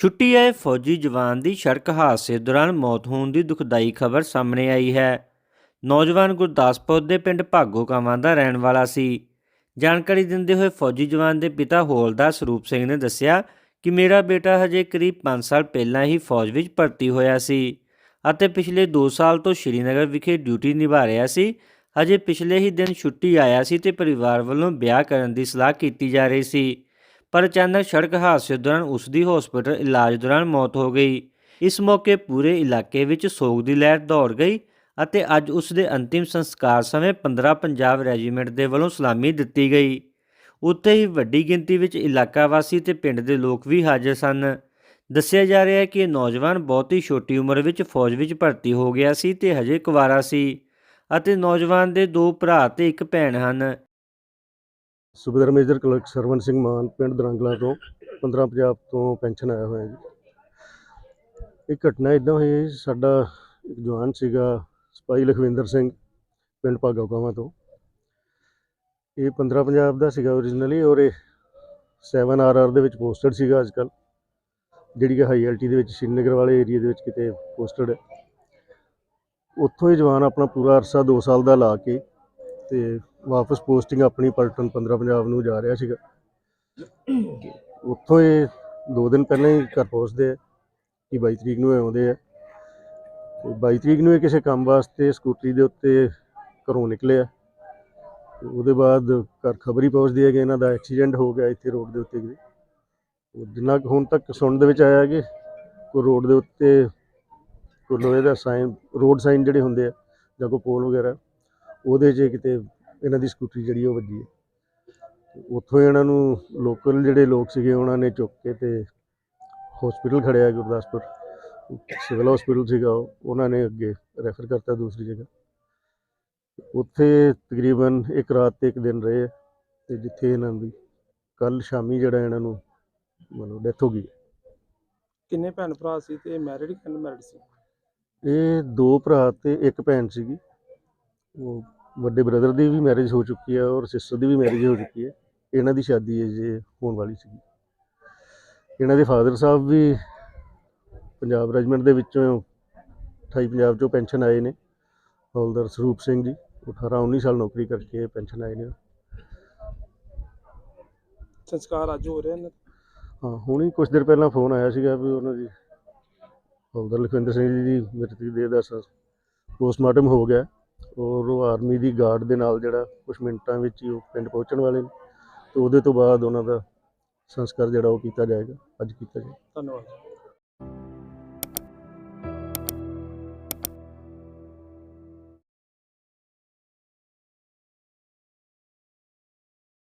ਛੁੱਟੀ ਆਏ ਫੌਜੀ ਜਵਾਨ ਦੀ ਸੜਕ ਹਾਦਸੇ ਦੌਰਾਨ ਮੌਤ ਹੋਣ ਦੀ ਦੁਖਦਾਈ ਖਬਰ ਸਾਹਮਣੇ ਆਈ ਹੈ। ਨੌਜਵਾਨ ਗੁਰਦਾਸਪੁਰ ਦੇ ਪਿੰਡ ਭਾਗੋ ਕਾਵਾਂ ਦਾ ਰਹਿਣ ਵਾਲਾ ਸੀ। ਜਾਣਕਾਰੀ ਦਿੰਦੇ ਹੋਏ ਫੌਜੀ ਜਵਾਨ ਦੇ ਪਿਤਾ ਹੌਲਦਾਰ ਸਰੂਪ ਸਿੰਘ ਨੇ ਦੱਸਿਆ ਕਿ ਮੇਰਾ ਬੇਟਾ ਹਜੇ ਕਰੀਬ 5 ਸਾਲ ਪਹਿਲਾਂ ਹੀ ਫੌਜ ਵਿੱਚ ਭਰਤੀ ਹੋਇਆ ਸੀ ਅਤੇ ਪਿਛਲੇ 2 ਸਾਲ ਤੋਂ ਸ਼੍ਰੀਨਗਰ ਵਿਖੇ ਡਿਊਟੀ ਨਿਭਾ ਰਿਹਾ ਸੀ। ਹਜੇ ਪਿਛਲੇ ਹੀ ਦਿਨ ਛੁੱਟੀ ਆਇਆ ਸੀ ਤੇ ਪਰਿਵਾਰ ਵੱਲੋਂ ਵਿਆਹ ਕਰਨ ਦੀ ਸਲਾਹ ਕੀਤੀ ਜਾ ਰਹੀ ਸੀ। ਪਰ ਅਚਾਨਕ ਸੜਕ ਹਾਦਸੇ ਦੌਰਾਨ ਉਸ ਦੀ ਹਸਪਤਾਲ ਇਲਾਜ ਦੌਰਾਨ ਮੌਤ ਹੋ ਗਈ। ਇਸ ਮੌਕੇ ਪੂਰੇ ਇਲਾਕੇ ਵਿੱਚ ਸੋਗ ਦੀ ਲਹਿਰ ਦੌੜ ਗਈ ਅਤੇ ਅੱਜ ਉਸ ਦੇ ਅੰਤਿਮ ਸੰਸਕਾਰ ਸਮੇਂ 15 ਪੰਜਾਬ ਰੈਜੀਮੈਂਟ ਦੇ ਵੱਲੋਂ ਸਲਾਮੀ ਦਿੱਤੀ ਗਈ। ਉੱਥੇ ਹੀ ਵੱਡੀ ਗਿਣਤੀ ਵਿੱਚ ਇਲਾਕਾ ਵਾਸੀ ਤੇ ਪਿੰਡ ਦੇ ਲੋਕ ਵੀ ਹਾਜ਼ਰ ਸਨ। ਦੱਸਿਆ ਜਾ ਰਿਹਾ ਹੈ ਕਿ ਇਹ ਨੌਜਵਾਨ ਬਹੁਤ ਹੀ ਛੋਟੀ ਉਮਰ ਵਿੱਚ ਫੌਜ ਵਿੱਚ ਭਰਤੀ ਹੋ ਗਿਆ ਸੀ ਤੇ ਹਜੇ ਕੁਵਾਰਾ ਸੀ ਅਤੇ ਨੌਜਵਾਨ ਦੇ ਦੋ ਭਰਾ ਤੇ ਇੱਕ ਭੈਣ ਹਨ। ਸੁਬੇਦਾਰ ਮੇਜਰ ਕਲਰਕ ਸਰਵਨ ਸਿੰਘ ਮਾਨ ਪਿੰਡ ਦਰੰਗਲਾ ਤੋਂ 15 ਪੰਜਾਬ ਤੋਂ ਪੈਨਸ਼ਨ ਆਇਆ ਹੋਇਆ ਜੀ। ਇਹ ਘਟਨਾ ਇਦਾਂ ਹੋਈ ਹੈ ਜੀ, ਸਾਡਾ ਇੱਕ ਜਵਾਨ ਸੀਗਾ ਸਿਪਾਹੀ ਲਖਵਿੰਦਰ ਸਿੰਘ ਪਿੰਡ ਭਾਗਾਕਾਵਾਂ ਤੋਂ। ਇਹ 15 ਪੰਜਾਬ ਦਾ ਸੀਗਾ ਓਰੀਜਨਲੀ ਔਰ ਇਹ 7 ਆਰ ਦੇ ਵਿੱਚ ਪੋਸਟਡ ਸੀਗਾ ਅੱਜ ਅੱਜਕੱਲ ਜਿਹੜੀ ਕਿ ਹਾਈ ਐਲਟੀ ਦੇ ਵਿੱਚ ਸ਼੍ਰੀਨਗਰ ਵਾਲੇ ਏਰੀਆ ਦੇ ਵਿੱਚ ਕਿਤੇ ਪੋਸਟਡ ਹੈ। ਉੱਥੋਂ ਹੀ ਜਵਾਨ ਆਪਣਾ ਪੂਰਾ ਅਰਸਾ 2 ਸਾਲ ਦਾ ਲਾ ਕੇ ਤੇ ਵਾਪਸ ਪੋਸਟਿੰਗ ਆਪਣੀ ਪਲਟਨ 15 ਪੰਜਾਬ ਨੂੰ ਜਾ ਰਿਹਾ ਸੀਗਾ। ਉੱਥੋਂ ਇਹ ਦੋ ਦਿਨ ਪਹਿਲਾਂ ਹੀ ਘਰ ਪਹੁੰਚਦੇ ਆ ਕਿ 22 ਤਰੀਕ ਨੂੰ ਇਹ ਆਉਂਦੇ ਆ। ਤੇ 22 ਤਰੀਕ ਨੂੰ ਇਹ ਕਿਸੇ ਕੰਮ ਵਾਸਤੇ ਸਕੂਟਰੀ ਦੇ ਉੱਤੇ ਘਰੋਂ ਨਿਕਲੇ ਆ। ਉਹਦੇ ਬਾਅਦ ਘਰ ਖਬਰ ਹੀ ਪਹੁੰਚਦੀ ਹੈ ਕਿ ਇਹਨਾਂ ਦਾ ਐਕਸੀਡੈਂਟ ਹੋ ਗਿਆ ਇੱਥੇ ਰੋਡ ਦੇ ਉੱਤੇ। ਕਿਤੇ ਉਹ ਜਿੰਨਾ ਕੁ ਹੁਣ ਤੱਕ ਸੁਣਨ ਦੇ ਵਿੱਚ ਆਇਆ ਕਿ ਕੋਈ ਰੋਡ ਦੇ ਉੱਤੇ ਕੋਈ ਲੋਹੇ ਦਾ ਸਾਈਨ, ਰੋਡ ਸਾਈਨ ਜਿਹੜੇ ਹੁੰਦੇ ਆ ਜਾਂ ਕੋਈ ਪੋਲ ਵਗੈਰਾ, ਉਹਦੇ 'ਚ ਕਿਤੇ ਇਹਨਾਂ ਦੀ ਸਕੂਟਰੀ ਜਿਹੜੀ ਉਹ ਵੱਜੀ ਹੈ। ਉੱਥੋਂ ਇਹਨਾਂ ਨੂੰ ਲੋਕਲ ਜਿਹੜੇ ਲੋਕ ਸੀਗੇ ਉਹਨਾਂ ਨੇ ਚੁੱਕ ਕੇ ਤੇ ਹਸਪੀਟਲ ਖੜਿਆ ਗੁਰਦਾਸਪੁਰ। ਸਿਵਲ ਹਸਪੀਟਲ ਸੀਗਾ ਉਹ, ਉਹਨਾਂ ਨੇ ਅੱਗੇ ਰੈਫਰ ਕਰਤਾ ਦੂਸਰੀ ਜਗ੍ਹਾ। ਉੱਥੇ ਤਕਰੀਬਨ ਇੱਕ ਰਾਤ ਤੇ ਇੱਕ ਦਿਨ ਰਹੇ ਤੇ ਜਿੱਥੇ ਇਹਨਾਂ ਦੀ ਕੱਲ ਸ਼ਾਮੀ ਜਿਹੜਾ ਇਹਨਾਂ ਨੂੰ ਮਤਲਬ ਡੈਥ ਹੋ ਗਈ ਕਿੰਨੇ ਭੈਣ ਭਰਾ ਸੀ ਤੇ ਮੈਰਿਡ ਕਿ ਅਨਮੈਰਿਡ ਸੀ? ਇਹ ਦੋ ਭਰਾ ਤੇ ਇੱਕ ਭੈਣ ਸੀਗੀ। ਉਹ ਵੱਡੇ ਬ੍ਰਦਰ ਦੀ ਵੀ ਮੈਰਿਜ ਹੋ ਚੁੱਕੀ ਹੈ ਔਰ ਸਿਸਟਰ ਦੀ ਵੀ ਮੈਰਿਜ ਹੋ ਚੁੱਕੀ ਹੈ। ਇਹਨਾਂ ਦੀ ਸ਼ਾਦੀ ਹੈ ਜੇ ਹੋਣ ਵਾਲੀ ਸੀਗੀ। ਇਹਨਾਂ ਦੇ ਫਾਦਰ ਸਾਹਿਬ ਵੀ ਪੰਜਾਬ ਰੈਜੀਮੈਂਟ ਦੇ ਵਿੱਚੋਂ 28 ਪੰਜਾਬ ਚੋਂ ਪੈਨਸ਼ਨ ਆਏ ਨੇ। ਹੌਲਦਾਰ ਸਰੂਪ ਸਿੰਘ ਜੀ ਉਹ 18 19 ਸਾਲ ਨੌਕਰੀ ਕਰਕੇ ਪੈਨਸ਼ਨ ਆਏ ਨੇ। ਸੰਸਕਾਰ ਅੱਜ ਹੋ ਰਿਹਾ ਨੇ ਹਾਂ ਹੁਣੀ ਕੁਝ ਦਿਨ ਪਹਿਲਾਂ ਫੋਨ ਆਇਆ ਸੀਗਾ ਵੀ ਉਹਨਾਂ ਦੀ ਹੌਲਦਾਰ ਲਖਵਿੰਦਰ ਸਿੰਘ ਜੀ ਦੀ ਮ੍ਰਿਤਕ ਦੇਹ ਦਾ ਪੋਸਟਮਾਰਟਮ ਹੋ ਗਿਆ। ਔਰ ਉਹ ਆਰਮੀ ਦੀ ਗਾਰਡ ਦੇ ਨਾਲ ਜਿਹੜਾ ਕੁਝ ਮਿੰਟਾਂ ਵਿੱਚ ਹੀ ਉਹ ਪਿੰਡ ਪਹੁੰਚਣ ਵਾਲੇ ਨੇ। ਤੇ ਉਹਦੇ ਤੋਂ ਬਾਅਦ ਉਹਨਾਂ ਦਾ ਸੰਸਕਾਰ ਜਿਹੜਾ ਉਹ ਕੀਤਾ ਜਾਏਗਾ, ਅੱਜ ਕੀਤਾ ਜਾਏਗਾ। ਧੰਨਵਾਦ।